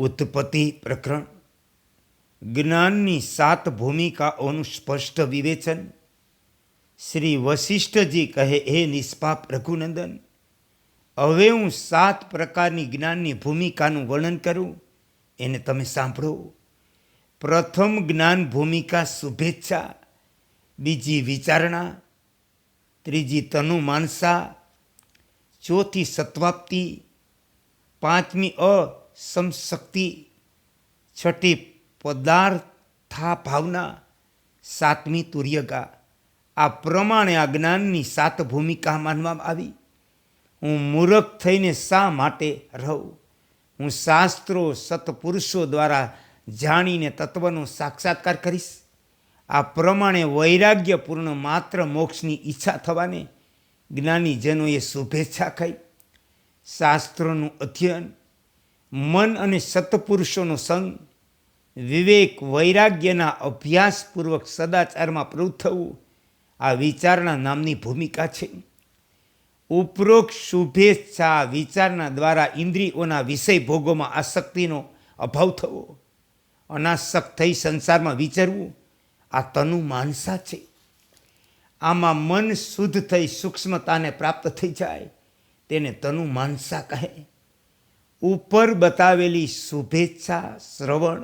ઉત્પત્તિ પ્રકરણ. જ્ઞાનની સાત ભૂમિકાઓનું સ્પષ્ટ વિવેચન. શ્રી વશિષ્ઠજી કહે, હે નિષ્પાપ રઘુનંદન, હવે હું સાત પ્રકારની જ્ઞાનની ભૂમિકાનું વર્ણન કરું. એને તમે સાંભળો. પ્રથમ જ્ઞાન ભૂમિકા શુભેચ્છા, બીજી વિચારણા, ત્રીજી તનુ માનસા, ચોથી સત્વાપ્તિ, પાંચમી અસમશક્તિ છઠ્ઠી પદાર્થા ભાવના સાતમી તુર્યગા. આ પ્રમાણે આ જ્ઞાનની સાત ભૂમિકા માનવામાં આવી. હું મૂર્ખ થઈને શા માટે રહું? હું શાસ્ત્રો સત્પુરુષો દ્વારા જાણીને તત્વનો સાક્ષાત્કાર કરીશ? આ પ્રમાણે વૈરાગ્યપૂર્ણ માત્ર મોક્ષની ઈચ્છા થવાને જ્ઞાનીજનોએ શુભેચ્છા ખાઈ શાસ્ત્રોનું અધ્યયન મન અને સત્પુરુષોનો સંગ વિવેક વૈરાગ્યના અભ્યાસપૂર્વક સદાચારમાં પ્રવૃત્ત થવું આ વિચારણા નામની ભૂમિકા છે. ઉપરોક્ત શુભેચ્છા વિચારના દ્વારા ઇન્દ્રિયોના વિષય ભોગોમાં આસક્તિનો અભાવ થવો, અનાસક્ત થઈ સંસારમાં વિચારવું આ તનુ માનસા છે. આમાં મન શુદ્ધ થઈ સૂક્ષ્મતાને પ્રાપ્ત થઈ જાય, તેને તનુ માનસા કહે. ઉપર બતાવેલી શુભેચ્છા, શ્રવણ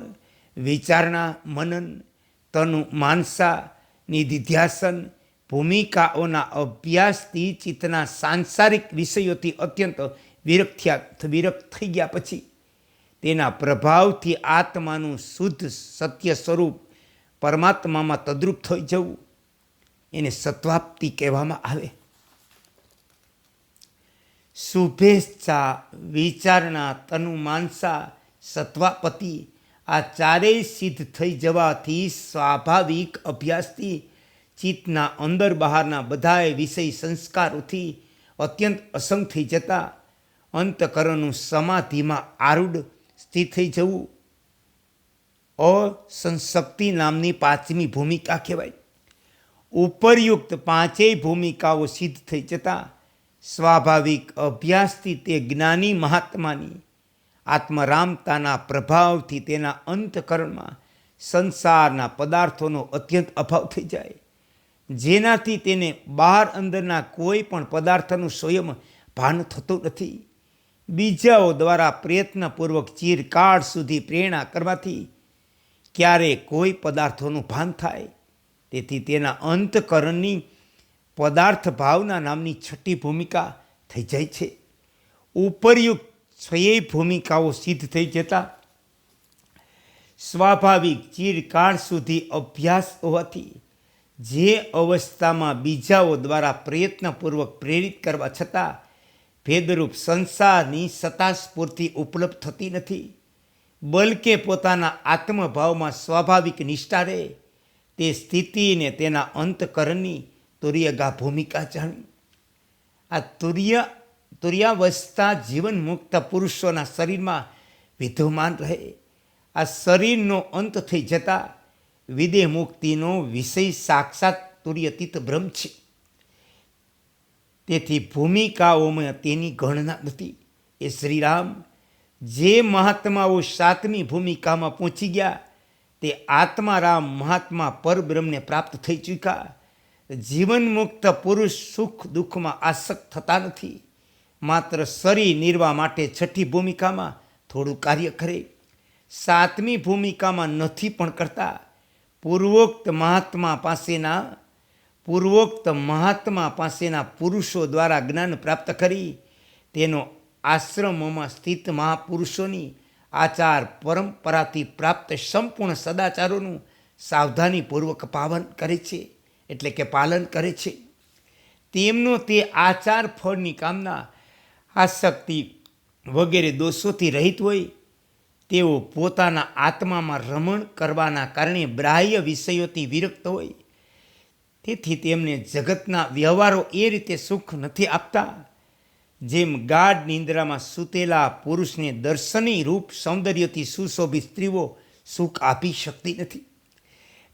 વિચારણા મનન, તનુ માનસા, નિધિધ્યાસન, ભૂમિકાઓના અભ્યાસથી ચિત્તના સાંસારિક વિષયોથી અત્યંત વિરક્ત વિરક્ત થઈ ગયા પછી તેના પ્રભાવથી આત્માનું શુદ્ધ સત્ય સ્વરૂપ પરમાત્મામાં તદ્રુપ થઈ જવું. એને સત્વાપ્તિ કહેવામાં આવે. શુભેચ્છા, વિચારણા, તનુ માનસા, સત્વાપતિ, આ ચારેય સિદ્ધ થઈ જવાથી સ્વાભાવિક અભ્યાસથી, ચિત્તના અંદર બહારના બધાએ વિષય સંસ્કારોથી અત્યંત અસંગ થઈ જતા, અંતકરણનું સમાધિમાં આરૂઢ સ્થિત થઈ જવું. અસંશક્તિ નામની પાંચમી ભૂમિકા કહેવાય. ઉપરયુક્ત પાંચેય ભૂમિકાઓ સિદ્ધ થઈ જતા સ્વાભાવિક અભ્યાસથી તે જ્ઞાની મહાત્માની આત્મરામતાના પ્રભાવથી તેના અંતકરણમાં સંસારના પદાર્થોનો અત્યંત અભાવ થઈ જાય. જેનાથી તેને બહાર અંદરના કોઈ પણ પદાર્થનું સ્વયં ભાન થતું નથી. બીજાઓ દ્વારા પ્રયત્નપૂર્વક ચીરકાળ સુધી પ્રેરણા કરવાથી ક્યારે કોઈ પદાર્થોનું ભાન થાય. તેથી તેના અંતકરણની પદાર્થ ભાવના નામની છઠ્ઠી ભૂમિકા થઈ જાય છે. ઉપરયુક્ત છયેય ભૂમિકાઓ સિદ્ધ થઈ જતા સ્વાભાવિક ચિરકાળ સુધી અભ્યાસ હોવાથી જે અવસ્થામાં બીજાઓ દ્વારા પ્રયત્નપૂર્વક પ્રેરિત કરવા છતાં ભેદરૂપ સંસારની સત્તાસ્ફૂર્તિ ઉપલબ્ધ થતી નથી, બલકે પોતાના આત્મભાવમાં સ્વાભાવિક નિષ્ઠા રહે, તે સ્થિતિને તેના અંતકરણની તુર્યગા ભૂમિકા જાણી. આ તુર્ય, તુર્યાવસ્થા જીવન મુક્ત પુરુષોના શરીરમાં વિદ્યમાન રહે. આ શરીરનો અંત થઈ જતા વિદેહ મુક્તિનો વિષય સાક્ષાત તુર્યતીત બ્રહ્મ છે. તેથી ભૂમિકાઓમાં તેની ગણના નથી. એ શ્રીરામ, જે મહાત્માઓ સાતમી ભૂમિકામાં પહોંચી ગયા, તે આત્મારામ મહાત્મા પરબ્રહ્મને પ્રાપ્ત થઈ ચૂક્યા. જીવન મુક્ત પુરુષ સુખ દુઃખમાં આસક્ત થતા નથી. માત્ર શરીર નિર્વાહ માટે છઠ્ઠી ભૂમિકામાં થોડું કાર્ય કરે. સાતમી ભૂમિકામાં નથી પણ કરતા. પૂર્વોક્ત મહાત્મા પાસેના, પૂર્વોક્ત મહાત્મા પાસેના પુરુષો દ્વારા જ્ઞાન પ્રાપ્ત કરી. તેનો આશ્રમોમાં સ્થિત મહાપુરુષોની આચાર પરંપરાથી પ્રાપ્ત સંપૂર્ણ સદાચારોનું સાવધાનીપૂર્વક પાવન કરે છે. એટલે કે પાલન કરે છે. તેમનો તે આચાર ફળની કામના આસક્તિ વગેરે દોષોથી રહિત હોય, તેઓ પોતાના આત્મામાં રમણ કરવાના કારણે બાહ્ય વિષયોથી વિરક્ત હોય. તેથી તેમને જગતના વ્યવહારો એ રીતે સુખ નથી આપતા, જેમ ગાઢ નિંદ્રામાં સૂતેલા પુરુષને દર્શની રૂપ સૌંદર્યથી સુશોભિત સ્ત્રીઓ સુખ આપી શકતી નથી.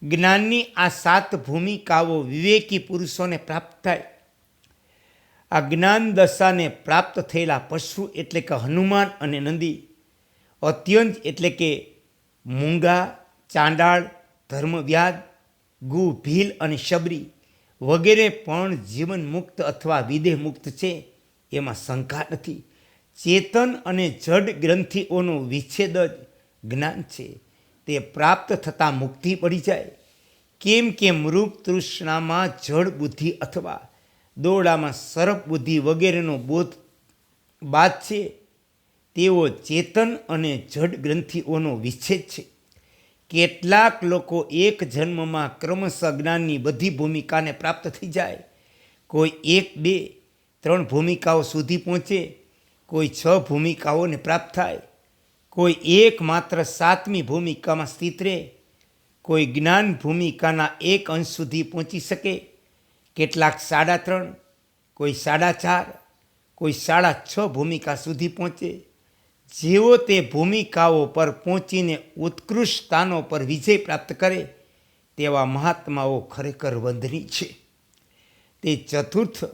જ્ઞાનની આ સાત ભૂમિકાઓ વિવેકી પુરુષોને પ્રાપ્ત થાય. આ જ્ઞાન દશાને પ્રાપ્ત થયેલા પશુ એટલે કે હનુમાન અને નંદી, અત્યંત એટલે કે મૂંગા, ચાંડાળ, ધર્મવ્યાદ, ગુ, ભીલ અને શબરી વગેરે પણ જીવન મુક્ત અથવા વિદેહ મુક્ત છે, એમાં શંકા નથી. ચેતન અને જડ ગ્રંથિઓનો વિચ્છેદ જ જ્ઞાન છે. તે પ્રાપ્ત થતાં મુક્તિ પડી જાય. કેમ કે મૃગ તૃષ્ણામાં જળ બુદ્ધિ અથવા દોરડામાં સરપ બુદ્ધિ વગેરેનો બોધ બાદ છે. તેઓ ચેતન અને જડ ગ્રંથિઓનો વિચ્છેદ છે. કેટલાક લોકો એક જન્મમાં ક્રમશ જ્ઞાનની બધી ભૂમિકાને પ્રાપ્ત થઈ જાય. કોઈ એક, બે, ત્રણ ભૂમિકાઓ સુધી પહોંચે. કોઈ છ ભૂમિકાઓને પ્રાપ્ત થાય. કોઈ એક માત્ર સાતમી ભૂમિકામાં સ્થિત રહે, કોઈ જ્ઞાન ભૂમિકાના એક અંશ સુધી પહોંચી શકે, કેટલાક સાડા ત્રણ, કોઈ સાડા ચાર, કોઈ સાડા છ ભૂમિકા સુધી પહોંચે. જેઓ તે ભૂમિકાઓ પર પહોંચીને ઉત્કૃષ્ટ સ્થાનો પર વિજય પ્રાપ્ત કરે, તેવા મહાત્માઓ ખરેખર વંદની છે. તે ચતુર્થ,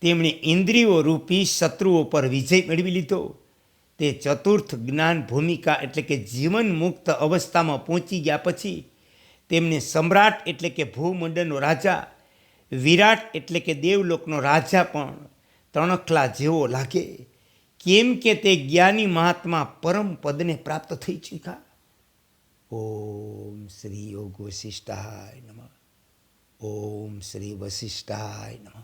તેમણે ઇન્દ્રિયો રૂપી શત્રુઓ પર વિજય મેળવી લીધો. તે ચતુર્થ જ્ઞાન ભૂમિકા એટલે કે જીવન મુક્ત અવસ્થામાં પહોંચી ગયા પછી તેમને સમ્રાટ એટલે કે ભૂમંડળનો રાજા, વિરાટ એટલે કે દેવલોકનો રાજા પણ તણખલા જેવો લાગે. કેમ કે તે જ્ઞાની મહાત્મા પરમ પદને પ્રાપ્ત થઈ ચૂક્યા. ઓમ શ્રી યોગ વશિષ્ઠાય નમઃ. ઓમ શ્રી વશિષ્ઠાય નમઃ.